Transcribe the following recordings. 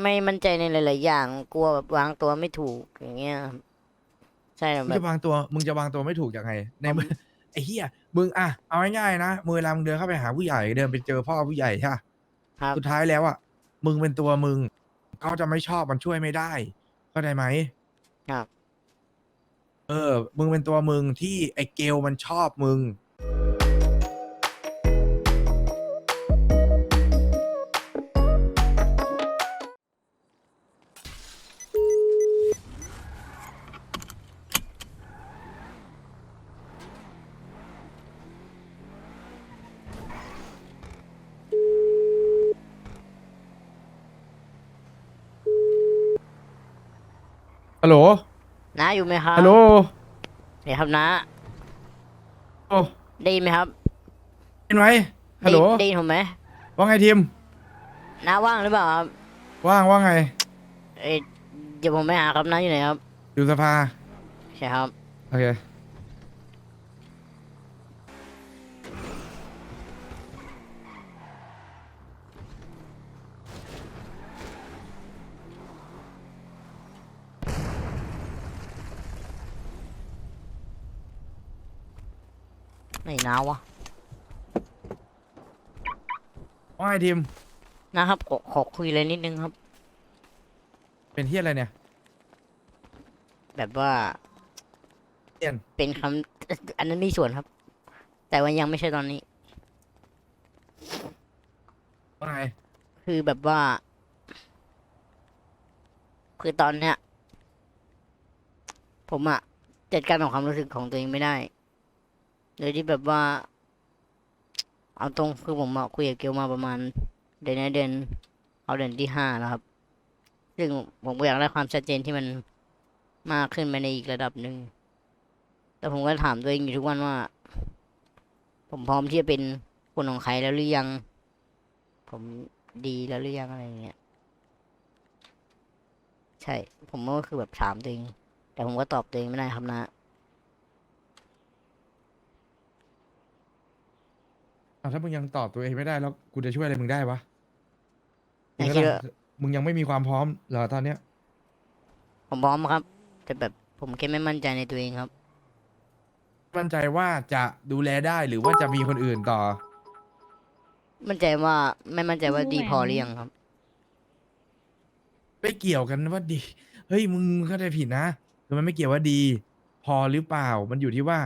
ไม่มั่นใจในหลาย ๆ อย่างกลัวแบบวางตัวไม่ถูกอย่างเงี้ยครับใช่มึงแบบจะวางตัว มึงจะวางตัวไม่ถูกยังไง ในเมื่อไอ้เหี้ย มึงอะ เอาง่ายๆนะ มือเวลามึงเดินเข้าไปหาผู้ใหญ่ เดินไปเจอพ่อผู้ใหญ่ใช่ปะครับสุดท้ายแล้วอะ มึงเป็นตัวมึง เขาจะไม่ชอบมันช่วยไม่ได้ เข้าใจไหม ครับ เออ มึงเป็นตัวมึงที่ไอ้เกลมันชอบมึง ฮัลโหลน้าอยู่ไหมครับฮัลโหลเดี๋ยวครับน้าโอ้ได้ยินไหมครับเห็นไหมฮัลโหลได้ได้ยินผมไหมว่าไงทีมน้าว่างหรือเปล่าครับว่างว่าไงเอ้ยเดี๋ยวผมไปหาครับน้าอยู่ไหนครับอยู่สภาใช่ครับโอเค ไหนน้าวะว่าไงทีมนะครับขอขอคุยอะไรนิดนึงครับ เป็นที่อะไรเนี่ย แบบว่าเปลี่ยน เป็นคำ อันนั้นมีส่วนครับ แต่ว่ายังไม่ใช่ตอนนี้ ว่าไงคือแบบว่า คือตอนเนี้ย ผมอะจัดการของความรู้สึกของตัวเองไม่ได้ โดยที่แบบว่า เอาตรงคือผมคุยกับเกลมาประมาณ เดือนนี้เดือนเอาเดือนที่ห้าแล้วครับ ซึ่งผมก็อยากได้ความชัดเจนที่มันมากขึ้นไปในอีกระดับหนึ่ง แต่ผมก็ถามตัวเองอยู่ทุกวันว่า ผมพร้อมที่จะเป็นคนของใครแล้วหรือยัง ผมดีแล้วหรือยังอะไรอย่างเงี้ย ใช่ ผมก็คือแบบถามตัวเอง แต่ผมก็ตอบตัวเองไม่ได้ครับนะ อ้าวถ้ามึงยังตอบตัวเองไม่ได้แล้วกูจะช่วยอะไรมึงได้วะไม่จริงคิดปะว่าล่ะมึงยังไม่มีความพร้อมเหรอตอนเนี้ย ผมพร้อมครับ แต่แบบผมแค่ไม่มั่นใจในตัวเองครับ มั่นใจว่าจะดูแลได้หรือว่าจะมีคนอื่นต่อ มั่นใจว่าไม่มั่นใจว่าดีพอหรือยังครับ ไม่เกี่ยวกันว่าดี เฮ้ยมึงเข้าใจผิดนะคือมันไม่เกี่ยวว่าดี พอหรือเปล่า มันอยู่ที่ว่า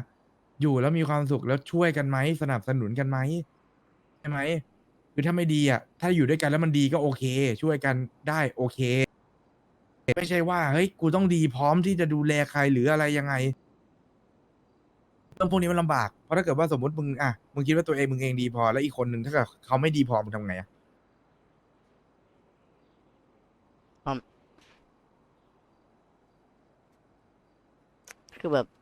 อยู่แล้วมีความสุขแล้วช่วยกันไหมสนับสนุนกันไหมใช่ไหมคือถ้าไม่ดีอะ ถ้าอยู่ด้วยกันแล้วมันดีก็โอเค ช่วยกันได้โอเค ไม่ใช่ว่าเฮ้ยกูต้องดีพร้อมที่จะดูแลใครหรืออะไรยังไงเรื่องพวกนี้มันลำบาก เพราะถ้าเกิดว่าสมมติมึงอะมึงคิดว่าตัวเองมึงเองดีพอ แล้วอีกคนหนึ่งถ้าเกิดเขาไม่ดีพอมึงทำไงอะคือแบบ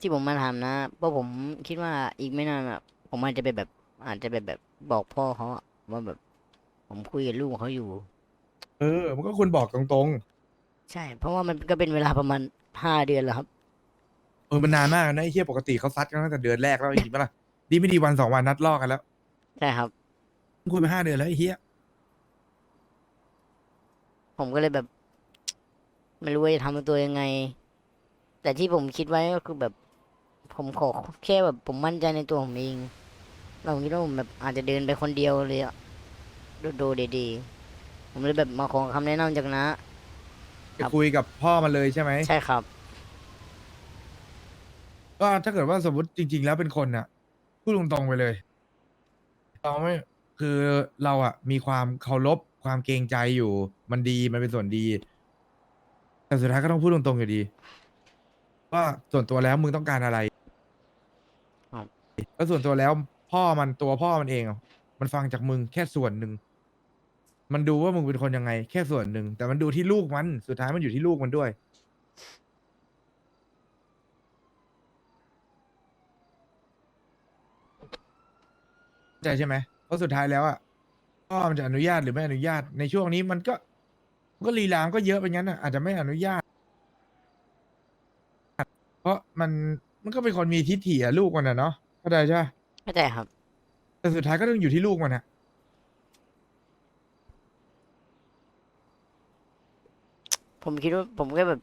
ที่ผมมาถามนะ เพราะผมคิดว่าอีกไม่นานอะผมอาจจะไปแบบ อาจจะไปแบบบอกพ่อเขาอะว่าแบบ ผมคุยกับลูกเขาอยู่ เออ มันก็ควรบอกตรงใช่ เพราะว่ามันก็เป็นเวลาประมาณห้าเดือนแล้วครับ ๆ เออ มันนานมากนะไอ้เหี้ยปกติเขาซัดกันตั้งแต่เดือนแรกแล้วจริงปะล่ะ ดีไม่ดีวันสองวันนัดลอกกันแล้วใช่ครับคุยไปห้าเดือนแล้วไอ้เหี้ย ผมก็เลยแบบ ไม่รู้ว่าจะทำตัวยังไง แต่ที่ผมคิดไว้ก็คือแบบ ผมขอแค่แบบผมมั่นใจในตัวผมเองเราคิดว่าผมแบบอาจจะเดินไปคนเดียวเลยอะโดโดเดๆผมเลยแบบมาขอคำแนะนำจากนะ จะคุยกับพ่อมันเลยใช่ไหมใช่ครับ ก็ถ้าเกิดว่าสมมติจริง ๆ แล้วเป็นคนน่ะพูดตรงๆไปเลยเราไม่คือเราอะมีความเคารพความเกรงใจอยู่ มันดีมันเป็นส่วนดี แต่สุดท้ายก็ต้องพูดตรงๆอยู่ดี ว่าส่วนตัวแล้วมึงต้องการอะไรครับ แล้วส่วนตัวแล้วพ่อมันตัวพ่อมันเองอะมันฟังจากมึงแค่ส่วนหนึ่ง มันดูว่ามึงเป็นคนยังไง แค่ส่วนหนึ่ง แต่มันดูที่ลูกมัน สุดท้ายมันอยู่ที่ลูกมันด้วย เข้าใจใช่ไหมเพราะสุดท้ายแล้วอะพ่อมันจะอนุญาตหรือไม่อนุญาต ในช่วงนี้มันก็มันก็ลีลามก็เยอะไปงั้นอะอาจจะไม่อนุญาต เพราะมันมันก็เป็นคนมีทิฐิอะลูกมันอะเนาะ เข้าใจใช่ปะเข้าใจครับ แต่สุดท้ายก็ต้องอยู่ที่ลูกมันอะผมคิดว่าผมก็แบบ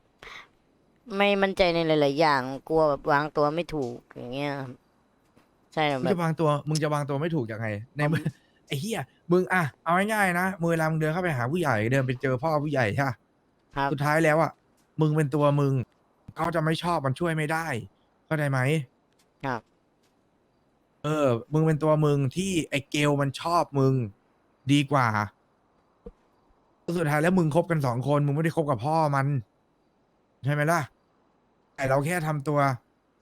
ไม่มั่นใจในหลาย ๆ อย่าง กลัวแบบวางตัวไม่ถูกอย่างเงี้ยครับใช่ครับมึงแบบจะวางตัวมึงจะวางตัวไม่ถูกยังไง ในเมื่อไอ้เหี้ยมึงอะเอาง่ายๆนะมือเวลามึงเดินเข้าไปหาผู้ใหญ่เดินไปเจอพ่อผู้ใหญ่ใช่ปะ ครับ สุดท้ายแล้วอะ มึงเป็นตัวมึง เขาจะไม่ชอบมันช่วยไม่ได้ เข้าใจไหมครับ เออ มึงเป็นตัวมึงที่ไอ้เกลมันชอบมึงดีกว่าสุดท้ายแล้วมึงคบกันสองคน มึงไม่ได้คบกับพ่อมัน ใช่ไหมล่ะแต่เราแค่ทำตัว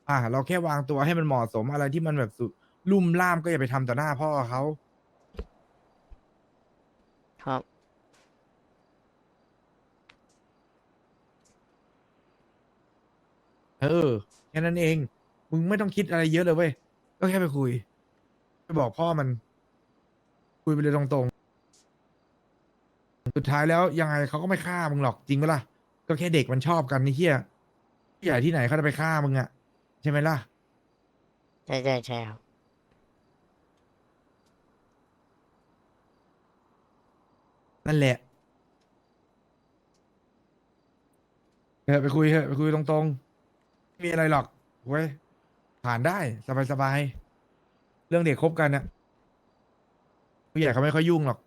อะเราแค่วางตัวให้มันเหมาะสมอะไรที่มันแบบสุลุ่มล่ามก็อย่าไปทำต่อหน้าพ่อเขาครับ เออแค่นั้นเอง มึงไม่ต้องคิดอะไรเยอะเลยเว้ย ก็แค่ไปคุย ไปบอกพ่อมัน คุยไปเลยตรงๆ สุดท้ายแล้วยังไงเขาก็ไม่ฆ่ามึงหรอกจริงไหมล่ะ ก็แค่เด็กมันชอบกันนี่เฮียผู้ใหญ่ที่ไหนเขาจะไปฆ่ามึงอะใช่ไหมล่ะ ใช่ใช่ใช่ครับนั่นแหละเออไปคุยเถอะไปคุยตรงๆไม่มีอะไรหรอกเว้ย ผ่านได้สบายๆ เรื่องเด็กคบกันเนี่ยผู้ใหญ่เขาไม่ค่อยยุ่งหรอก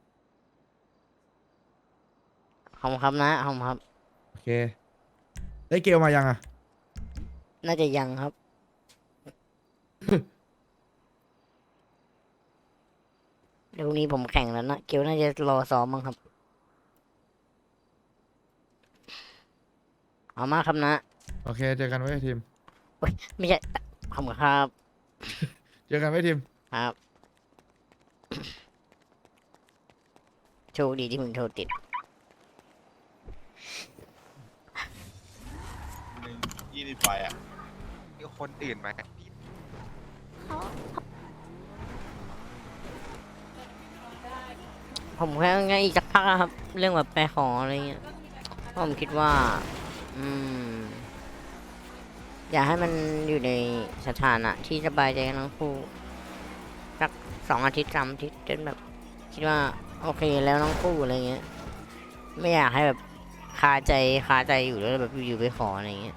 ขอบคุณครับนะขอบคุณครับ โอเค ได้เกลมายังอะ น่าจะยังครับ เดี๋ยวพรุ่งนี้ผมแข่งแล้วนะ เกียวน่าจะรอซ้อมมั้งครับ เอามากครับนะ โอเค เจอกันไว้ทีม ไม่ใช่ ขอบคุณครับ เจอกันไว้ทีม ครับ โชคดีที่มึงโทรติดหนึ่งยี่สิบใบอะมีคนอื่นไหมพี่ผมแค่งั้นอีกสักพักอะครับ เรื่องแบบไปขออะไรเงี้ยเพราะผมคิดว่า อืม อยากให้มันอยู่ในสถานะที่สบายใจกันทั้งคู่สักสองอาทิตย์สามอาทิตย์จนแบบคิดว่าโอเคแล้วทั้งคู่อะไรเงี้ย ไม่อยากให้แบบคาใจคาใจอยู่แล้วแบบอยู่ไปขออะไรเงี้ย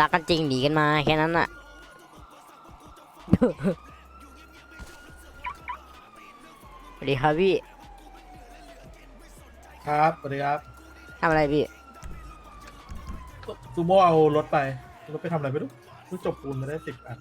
รักกันจริงหนีกันมาแค่นั้นอะสวัสดีครับพี่ ครับสวัสดีครับทำอะไรพี่ ซูโม่เอารถไปรถไปทำอะไรไม่รู้เพิ่งจบปูนมาได้สิบอัน